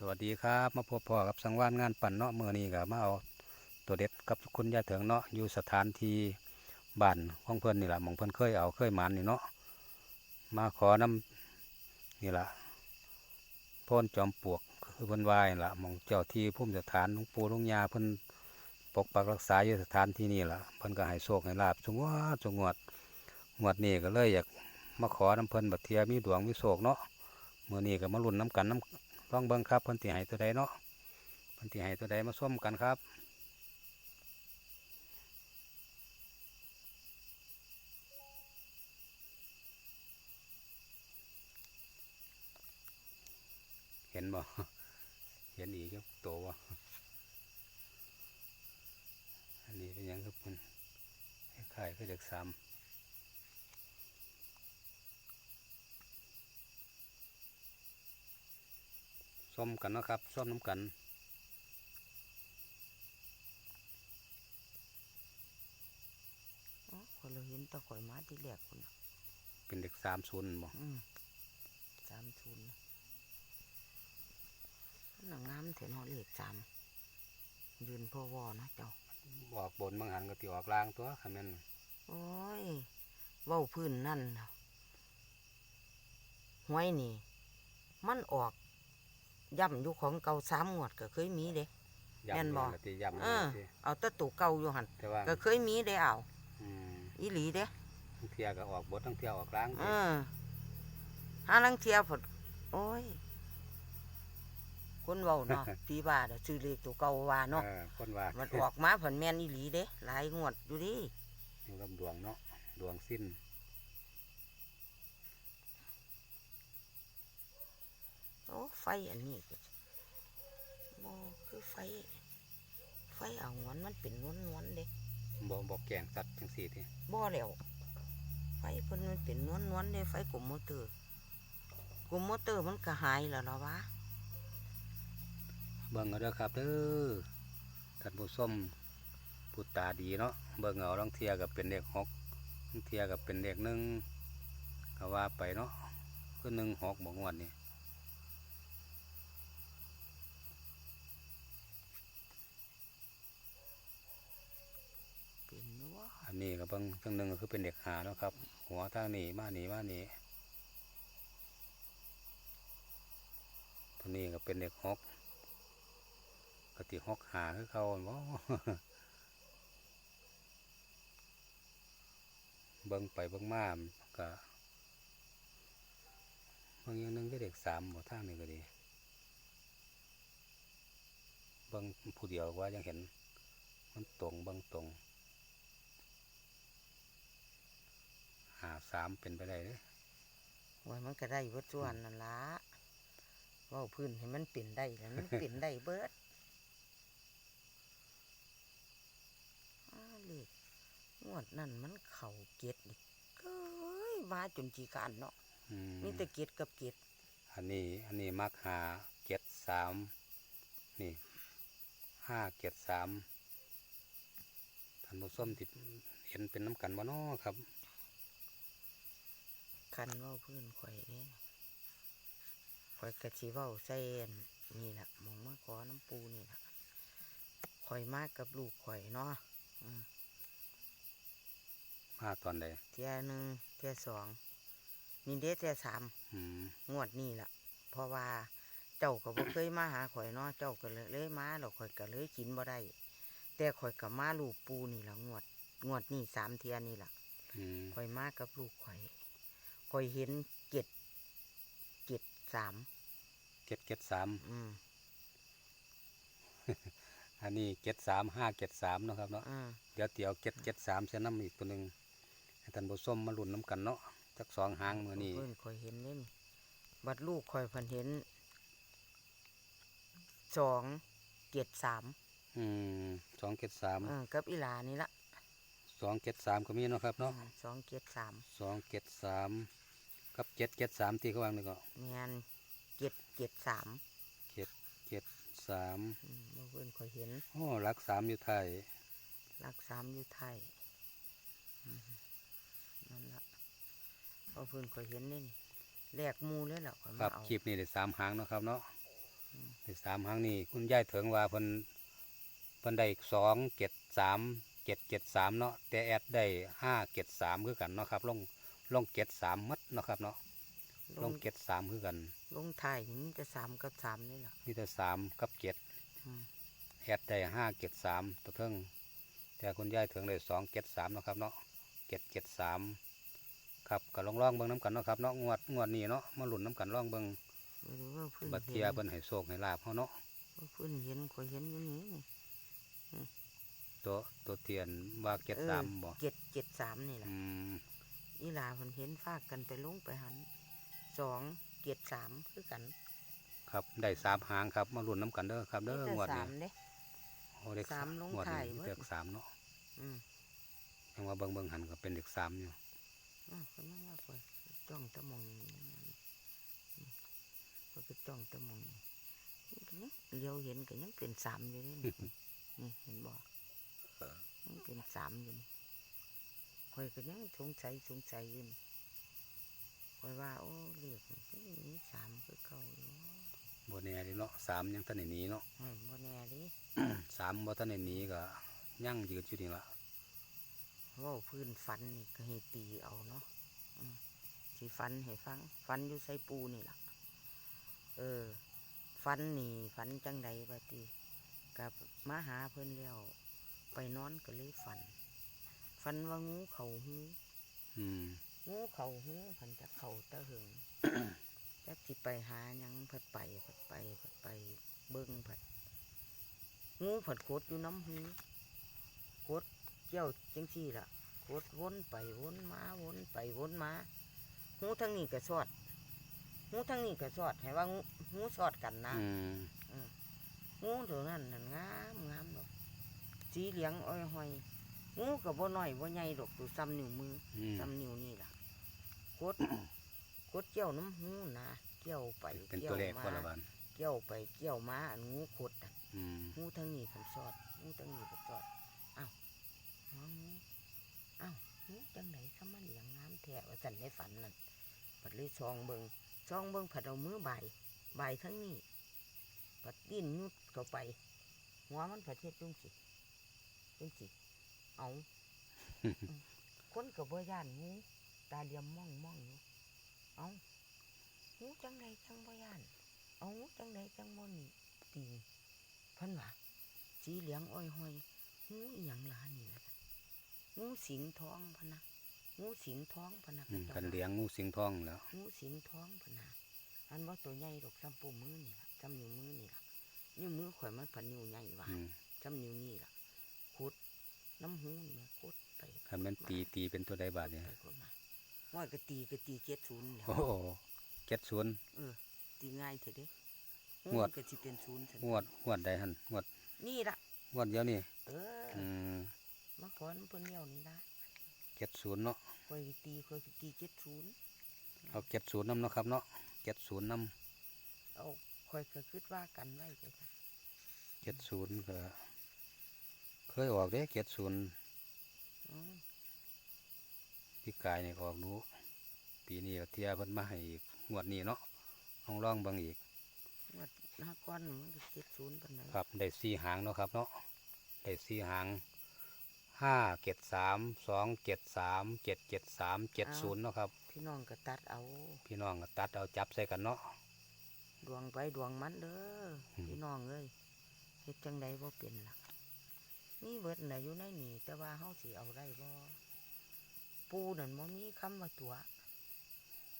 สวัสดีครับมาพบพ่อกับสังวานงานปั่นเนาะเมื่อนี้ก็มาเอาตัวเด็ดกับคุณยายเถิงเนาะอยู่สถานที่บ้านของเพื่อนนี่แหละมองเพื่อนเคยเอาเคยหมันนี่เนาะมาขอน้ำนี่แหละพ่นจอมปลวกคือเพิ่นวายล่ะมองเจ้าที่พุ่มสถานหลวงปู่หลวงยาเพิ่นปกปักรักษาอยู่สถานที่นี่ล่ะเพิ่นก็ให้โชคให้ลาบจงวดจงวดงวดนี้ก็เลยอยากมาขอน้ำเพิ่นบัดเทียมีดวงมีโศกเนาะเมื่อนี้ก็มาลุ้นน้ำกันน้ำ ลองเบิ่งครับเพิ่นสิให้ตัวใดเนาะเพิ่นสิให้ตัวใดมาส้มกันครับเห็นบ่เห็นอีกับโตบ่อันนี้เป็นยังครับเพิ่นคล้ายๆคือเด็กสาม ส้มกันเนาะครับส้มน้ำกันอ๋อคนเราเห็นตะข่อยมาที่แรกคนน่ะเป็นเด็กสามศูนย์บ่อืมสามทุนย์หนังงามเถอะเนาะเลขสามยืนพ่อวอนะเจ้าออกบนบางหันก็ติออกล่างตัวคำนั้นโอ้ยเว้าพื้นนั่นน่ะหวยนี่ มันออก ย่ำอยู่ของเก่าสามงวดก็เคยมีเด้ แม่นบ่ย้ำเลยติย้ำเอเลยอติเอาแตะตูเก่าอยู่หันแต่ว่าก็เคยมีได้เอาอืมอีหลีเด้ ทั้งเทียก็ออกบททั้งเทียออกล่างเออหาลังเทียผดโอ้ย คนเว้าเนาะ พี่ว่าเด้อซื้อเลขตัวเก่าว่าเนาะ เออคนว่ามันออกมาผลแมนอีหลีเด้ หลายงวดอยู่ดิ อยู่กับดวงเนาะดวงสิ้น โอ้ไฟอันนี้ก็โมคือไฟ ไฟเอางวนมันเป็นนวลนวลๆเด้บ่บ่แกงสัตว์จังสี่ทีบ่แล้วไฟเพิ่นมันเป็นนวลนวลๆเด้ไฟกลมมอเตอร์กลมมอเตอร์มันก็หายแล้วเหรอวะเบิ่งเอาเด้อครับเด้อท่านผู้ชมผู้ตาดีเนาะเบิ่งเอาลางเทียกับเป็นเด็กหกลางเทียกับเป็นเด็กหนึ่งก็ว่าไปเนาะคือหนึ่งหกบงวดนี่เป็น นัวอันนี้ก็เบิ่งทั้งหนึ่งก็คือเป็นเด็กหาเนาะครับ หัวทางนี้มานี่มานี่ตัวนี้ก็เป็นเด็กหกกติหกหาคือเขาบ่เบิ่งไปเบิ่งมามันก็บิ่งอย่างหนึงก็เด็กสามบ่ทางนี้ก็ดีบิ่งผู้เดียวว่ายังเห็น มันตรงบิ่งตรง หา สามเป็นไปได้เลยไว้มันก็ได้เบิดส่วนนั่นละเว่าพื้นให้มันเป็นได้แล้วมันเป็นได้เบิดอ้าเลขงวดนั่นมันเข่าเกตดิเอ้ยมาจนจีการเนาะอืมมีแต่เกตกับเกตอันนี้อันนี้มักหาเก็ดสามนี่ห้าเก็ดสามท่านผู้ชมที่เห็นเป็นน้ำกันบ่เนาะครับ คันเว่าพื้นข่อยเด้ข่อยกะชีว่าใส่อันนี่แหละหมองมาขอน้ำปูนี่แหละข่อยมากับลูกข่อยเนาะอืมมาตอนใดเทียหนึ่งเทียสองนี่เด้เทียสามอืมงวดนี่แหละเพราะว่าเจ้าก็บ่เคยมาหาข่อยเนาะเจ้าก็เลยเลยมาแล้วข่อยก็เลยกินบ่ได้แต่ข่อยกับมาลูกปูนี่ละงวด งวดนี่สามเทียนี่ละอืมข่อยมากับลูกข่อย ข่อยเห็นเจ็ดเจ็ดสามเก็ดเก็ดสามอืมอันนี้เก็ดสามห้าเก็ดสามเนาะครับเนาะอ่าเดี๋ยวเตี๋ยวเก็ดเก็ดสามเส้นน้ำอีกตัวหนึ่งให้ท่านผู้ชมมาลุ้นน้ำกันเนาะจักสองหางมือนี้เพิ่นข่อยเห็นเล่นบัดลูกข่อยเพันเห็นสองเจ็ดสามอืมสองเก็ดสามเออกับอีหลานี่ละสองเก็ดสามก็มีเนาะครับเนาะอ่าสองเจ็ดสาม สองเก็ดสาม กับเจ็ดเก็ดสามที่เขาวางนี่ก็แมนเจ็ดเจ็ดสามเจ็ดเจ็ดสามอืมบ่เพิ่นข่อยเห็นโอ้รักสามอยู่ไทยรักสามอยู่ไทยอืมนั่นละเพราะเพิ่นข่อยเห็นนี่นี่แลกหมูเลยแหละข่อยครัมาบเอาคลิปนี้ได้สามหางเนาะครับเนาะในเลขสามหางนี่คุณยายเถิงว่าเพิ่นเพิ่นได้สองเจ็ดสามเจ็ดเจ็ดสามเนาะแต่แอดได้ห้าเจ็ดสามคือกันเนาะครับลง ลงเจ็ดสามมัดเนาะครับเนาะลลงงเจ็ดสามคือกัน ลงถ่ายนี่มันจะสามกับสามนี่แหละมีแต่สามกับเจ็ดอืมแอดได้ห้าเจ็ดสามตัวเทิงแต่คุณยายเถิงได้สองเจ็ดสามเนาะครับเนาะเจ็ดเจ็ดสามครับก็ลองลองๆเบิ่งน้ำกันเนาะครับเนาะงวดงวดนี้เนาะมาหลุนน้ำกันลองเบิ่งบ่รู้ว่าเพื่อนบัดเทียเห็นเพิ่นให้โชคให้ลาบเฮาเนาะว่าเพื่อนเห็นข่อยเห็นอยู่นี่นี่ตัวตัวเทียนว่าเจ็ดเออสามบ่เจ็ดเจ็ดสามนี่แหละ อืมอีหลาเพิ่นเห็นฟากกันไปลงไปหันสองเจ็ดสามคือกันครับได้สามหางครับ มาลุ้นน้ำกันเด้อครับเด้อแต่งวดสานี้มเด้ โอ้เด็กสามลงงวดท้ายนี้เบิด เด็กสามเนาะอืมยังว่าเบิ่งเบิ่งหันก็เป็นเด็กสามอยู่อ้าวก็ยังว่าข่อยจ้องแตะมองนี่ข่อยไปจ้องแตะมองนี่มันก็ยังเลี้ยวเห็นก็ยังเป็นสามอยู่เลยนี่ นี่เห็นบอกยังเป็นสามอยู่นี่ข่ อยก็ยังสงสัยสงสัยอยู่นี่ข่อยว่า โอ้เรียกมันก็ยังมีสามคือเก่าอยู่บ่แน่เดิเนาะสามยังทันได้หนีเนาะอืมบ่แน่ดิสามบ่ทันได้หนีก็ยั่งยืนอยู่นี่ละเว่าพื้นฟันนี่ก็ให้ตีเอาเนาะอืมสิฟันให้ฟัง ฟันอยู่ใส่ปูนี่ล่ะเออ ฟันนี่ฟันจังใดบาตีกับมาหาเพิ่นแล้วไปนอนก็เลยฝัน ฝันว่างูเข่าหูอืมงูเข่าหูพันจะเข่าตะหึงจักสิไปหาหยังผัดไปผัดไปผัดไปเบิ้งผัดงูผัดโคดอยู่น้ำหูโคดเจ้าจังซี่ล่ะโคดวนไปวนมาวนไปวนมาหูทั้งนี้ก็สอดหูทั้งนี้ก็สอดให้ว่างูหูสอดกันนะอืมงูตัวนั้นนั่นงามงามดอกสีเหลืองอ้อยหอย งูกับบ่น้อยบ่ใหญ่ดอกตัวซ้ำนิ้วมืออืมซ้ำนิ้วนี่ล่ะกดกดเกี่ยวน้ำหูนะเกี่ยวไปเป็นกี่ยตัวเลขมาก็ละบันเกี่ยวไปเกี่ยวมาอันงูขดอะอืมงูทั้งนี้ผันสอดงูทั้งนี้ผันสอดอ้าวหัวงูอ้าวงูจังไหนทำมาเหลียงงามแท้ว่าสันในฝันนั่นปัดเลยซองเบิงซองเบิงผัดเอามือใบายบายทั้งนี้ปัดดิ้นยุดเข้าไป หัวมันประเทศจุงสิจุงสิ เอาคนกับบ่ย่านงูตาเหลี่ยมมองมองอยู่เอางูจังไดจังบ่ย่านเอางูจังไดจังบ่หนีตีเพิ่นว่าสีเหลืองอ้อยห้อยงูอีหยังล่ะนี่ล่ะงูสิงทองพะนะงูสิงทองพะนะอืมขากันจ้าว่าเลี้ยงงูสิงทองแล้วงูสิงทองพะนะอันว่าตัวใหญ่ดอกซ้ำปูมือนี่ล่ะซ้ำนิ้วมือนี่ล่ะนิ้วมือข่อยมันพันนิ้วใหญ่ว่ะอืมจำนิ้วนี่ล่ะขุด น้ำหูนี่แม่ขุดไปคันแม่นตีตีเป็นตัวใดบาทเนี่ยไปขุดมาว่ากะตีกะตีเจ็ดศูนย์แหล้วโอ้โหเจ็ดศูนย์เออตีง่ายเถอะเด้งวดมันก็สิเป็นศูนย์ซั่นงวดงวดใดหันงวด นี่ล่ะงวดเดียวนี่เอออืมมาขอน้ำเพิ่นเลี้ยวนี่ละเจ็ดศูนย์เนาะคอยตีคอยตีเจ็ดศูนย์เอาเจ็ดศูนย์น้ำเนาะครับเนาะเจ็ดศูนย์น้เอาคอยก็คิดว่ากันไว้ไปค่ะำเจ็ดศูนย์ก็เค ยออกเด้เจ็ดศูนย์อ๋อพี่กายนี่ก็ออกรู้ ปีนี้ก็เทียเพิ่นมาให้อีกงวดนี้เนาะลองลองเบิ่งอีกวัดหน้าก้อนมันก็เจ็ดศูนย์ปานไหนครับได้สี่หางเนาะครับ เนาะได้สี่หางห้าเจ็ดสามสองเจ็ดสามเจ็ดเจ็ดสามเจ็ดศูนย์เนาะครับ พี่น้องก็ตัดเอา พี่น้องก็ตัดเอาจับใส่กันเนาะดวงไปดวงมันเด้ออืมพี่น้องเอ้ยเฮ็ดจังใดบ่เป็นล่ะ นี่เบิดน่ะอยู่ในนี่แต่ว่าเฮาสิเอาได้บ่ปูนั่นบ่มีคำว่าตัว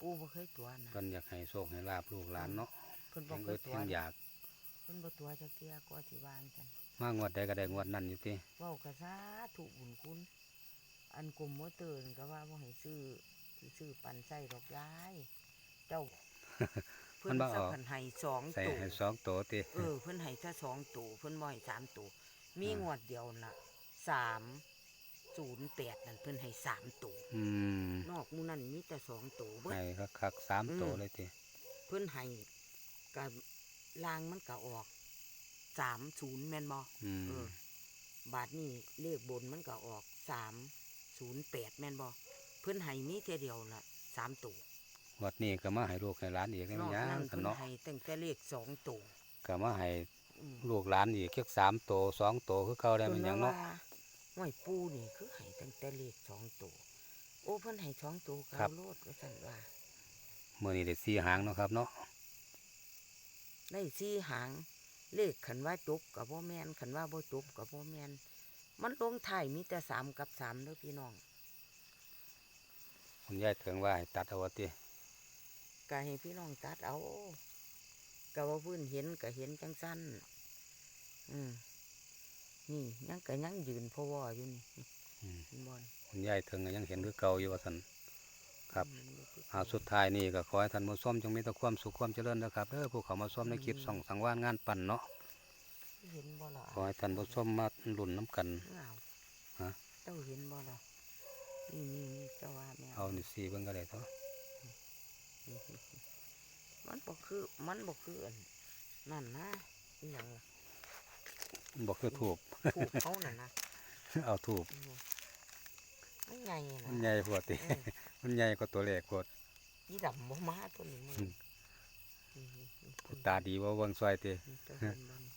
ปูบ่เคยตัวนะเพิ่นอยากให้โชคให้ลาบลูกหลานเนาะเพิ่นแหบ่งเคอึยดตัวแห่งอยากเพิ่นบ่ตัวจักเที่ยก็สิวางกันมางวดใดก็ได้งวดนั้นอยู่ติเว้ากระซาถูกบุญคุณ อันกลุ่มมอเตอร์นั่นก็ว่าบ่ให้ซื้อสิซื้อปันไส้ดอกยาย เจ้าเพิ่นสักพันให้สองใส่ตัวให้สองโตติเออเพิ่นให้แค่สองตัวเพิ่นบ่ให้สามตัว มีงวดเดียวน่ะสามศูนย์แปดนั่นเพิ่นให้สามตัวอืมนอกหมูนั่นมีแต่สองตัวเบิดให้คักๆสามโตอืมเลยติเพิ่นให้กับลางมันก็ออกสามศูนย์แม่นบ่อืมเออบาทนี่เลขบนมันก็ออกสามศูนย์แปดแม่นบ่เพิ่นให้มีแต่เดียวละสามตัวงวดนี้ก็มาให้ลูกให้หลานอีกนแล้อวกยังนั้นกันเพิ่นเนาะให้ตั้งแต่เลขสองตัวก็มาให้อืม ลูกหลานอีกแค่สามโตสองโตคือเก่าได้มันหยังเนาะพิ่ว่ห้วยปูนี่คือให้ตั้งแต่เลขสองตัวโอ้เพิ่นให้สองตัวครัเก้าบโลดว่าซั่นว่ามื้อนี้ได้สี่หางเนาะครับเนาะได้สี่หาง เลขขันว่าจบกับบ่แมนขันว่าบ่จบกับบ่แมนมันลงท้ายมีแต่สามกับสามเด้อพี่น้องคุณยายถึงว่าให้ตัดเอาว่าติก็ให้พี่น้องตัดเอา ก็ว่าเพื้นเห็นก็เห็นจังสั้นอืมนี่ยังก็ยังยืนพอวออยู่นี่นี่อืมเห็นบอลคุณยายถึงก็ยังเห็นคือเก่าอยู่ว่าซั่นครับอืมเอาสุดท้ายนี่ก็ขอให้ท่านผู้ชมจงมีแต่ความสุขความเจริญนะครับเด้อผู้เขามาชมในคลิปส่องสังวานงานปั่นเนาะเห็นบ่ล่ะขอให้ท่านผู้ชมมาลุ่นน้ำกันเอาฮะเจ้าเห็นบ่ล่ะนี่นี่นี่เจ้าว่าแม่เอานี่สีเบิ่งก็ได้เถอะ มันบ่คือ มันบ่คืออันนั่นนะอหย่างล่ะมันบอกคือถูกถูกเขาน่ะนะเอาถูกอืมมันใหญ่นะมันใหญ่พวดติเออมันใหญ่กว่าตัวเลขพวดอีดำบ่มาตัวนี้มึงอืมนี่นี่นี่ตาดีว่าเบิ่งซอยตินี่เจ้าเห็นบ่นี่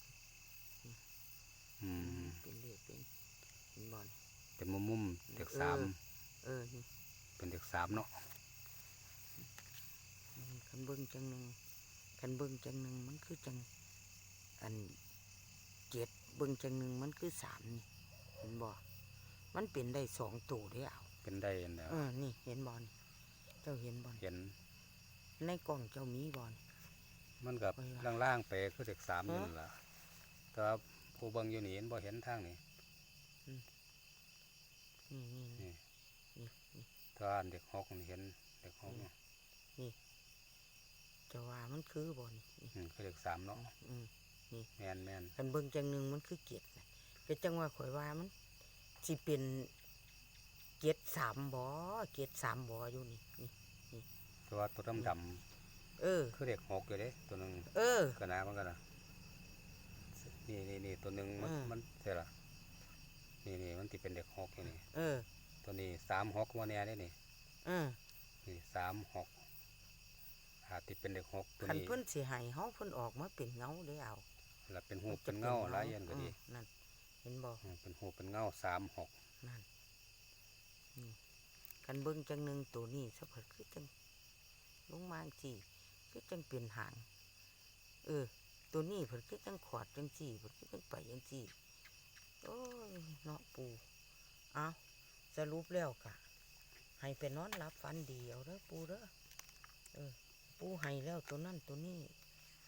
อืมเป็นเลขเป็นเห็นบ่นี่เป็นมุมมุมๆเด็กสามเออนี่เป็นเด็กสามเนาะอืม คันเบิ่งจังหนึงคันเบิ่งจังหนึงมันคือจังอันเจ็ดเบิ่งจังหนึงมันคือสามนี่เห็นบ่มันเป็นได้สองตัวได้เอาเป็นได้อันเดียวเออนี่เห็นบ่นี่เจ้าเห็นบ่นี่เห็น ในกล่องเจ้ามีบ่นี่มันกับโอ้ยว่ะล่างๆไปคือเด็กสามฮะนี่ล่ะแต่ว่าผู้เบิ่งอยู่นี่เห็นบ่เห็นทางนี่นี่นี่นี่นี่นี่นี่ถ้าอันเด็กหกนี่เห็นเด็กหกอืมนี่เจ้าว่ามันคือบ่นี่นี่อืมคือเด็กสามเนาะอืมแมนแมนคันเบิ่งจังหนึงมันคือเกียรตินะก็จังว่าข่อยว่ามันสิเป็นเกียรติสามบ่เกียรติสามบ่อยู่นี่นี่ แต่ว่าตัวดำเออๆคือเด็กหกอยู่เด้ตัวหนึงเออก็นามันก็นะนี่นี่นี่ตัวหนึ่งมันอืมมันเท่าไหร่นี่นี่มันติเป็นเด็กหกอยู่นี่เออ ตัวนี้สามหกวันนี้ได้นี่เออ นี่สามหก อาจติเป็นเด็กหกตัวคันนี้เพิ่นสิให้เฮาเพิ่นออกมาเป็นเงาได้เอาแล้วเป็นหูเป็นเงาหลายอย่างก็ดีอืมนั่น เห็นบ่อืมเป็นหูเป็นเงาสามหกนั่นนี่คันเบิ่งจังหนึงตัวนี้สักพักคือจังลงมาจีคือจังเป็นหาง เออ ตัวนี้เพิ่นคือจังขอดจังจีเพิ่นคือจังไปจังจีโอ้ยเนาะปูเอาสรุปแล้วกะให้ไปนอนหลับฝันดีเอาเด้อปูเด้อเออ ปูให้แล้วตัวนั่นตัวนี้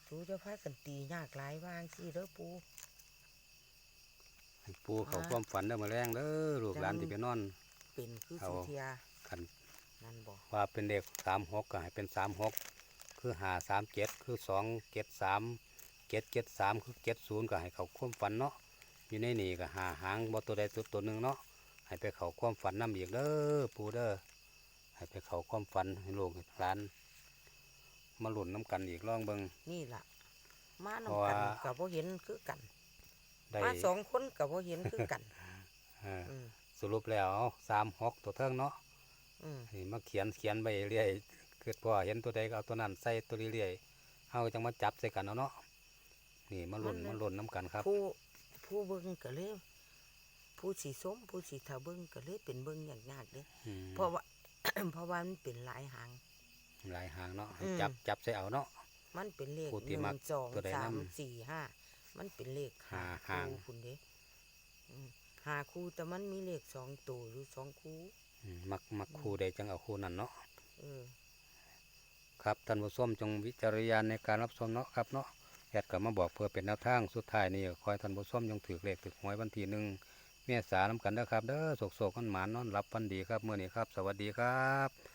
สูจะพากันตียากหลายวางสิเด้อปูให้ปูเขาอ่าความฝันได้มาแรงเด้อลูกหลานจังที่ไปนอน เป็นคือเอา สุเทียขันนั่นบอกว่าเป็นเด็กสามหกก็ให้เป็นสามหกคือหาสามเจ็ดคือสองเจ็ดสามเจ็ดเจ็ดสามคือเจ็ดศูนย์ก็ให้เขาความฝันเนาะอยู่ในนี่ก็หาหางบ่ตัวใดตัวตัวหนึ่งเนาะให้ไปเขาความฝันนํอีกเด้อปูเด้อให้ไปเขาความฝันให้ลูกให้หลาน มาหลุนน้ำกันอีกลองเบิง นี่ล่ะ มาเพราะนำกันว่า กับพ่เห็นคือกัน ได้มาสองคนกับพ่เห็นคือกัน เอออืมสรุปแล้วสามหกตัวเทิงเนาะอืมนี่มาเขียนเขียนไปเรื่อยเกิดพอเห็นตัวใดก็เอาตัวนั้นใส่ตัวเรื่อยๆเฮาจังมาจับใส่กันเอาเนาะนี่มาหลุนมาหลุนน้ำกันครับผู้ผู้เบิ้งก็เลยผู้สีส้มผู้สีเทาเบิ้งก็เลยเป็นเบิ้งอย่างยากเด้อืมเพราะว่า เพราะว่ามันเป็นหลายหาง หลายหางเนาะให้อืมจับจับใส่เอาเนาะ มันเป็นเลขผู้หที่นึ่มักงสองตัวใดสามนำสี่ห้ามันเป็นเลขห้าคู่หางคุณเด้อืมหาคู่แต่มันมีเลขสองตัวหรือสองคู่ อืมมักมักคู่ใดจังเอาคู่นั้นเนาะ เออ ครับท่านผู้ชมจงวิจารณญาณในการรับชมเนาะครับเนาะแอดก็มาบอกเพื่อเป็นแนวทางสุดท้ายนี่คอยท่านผู้ชมจงถือเลขถือหวยวันที่หนึ่งเมษายนนำกันเด้อครับเด้อโศกโศกกันหมานนอนรับวันดีครับเมื่อนี้ครับ สวัสดีครับ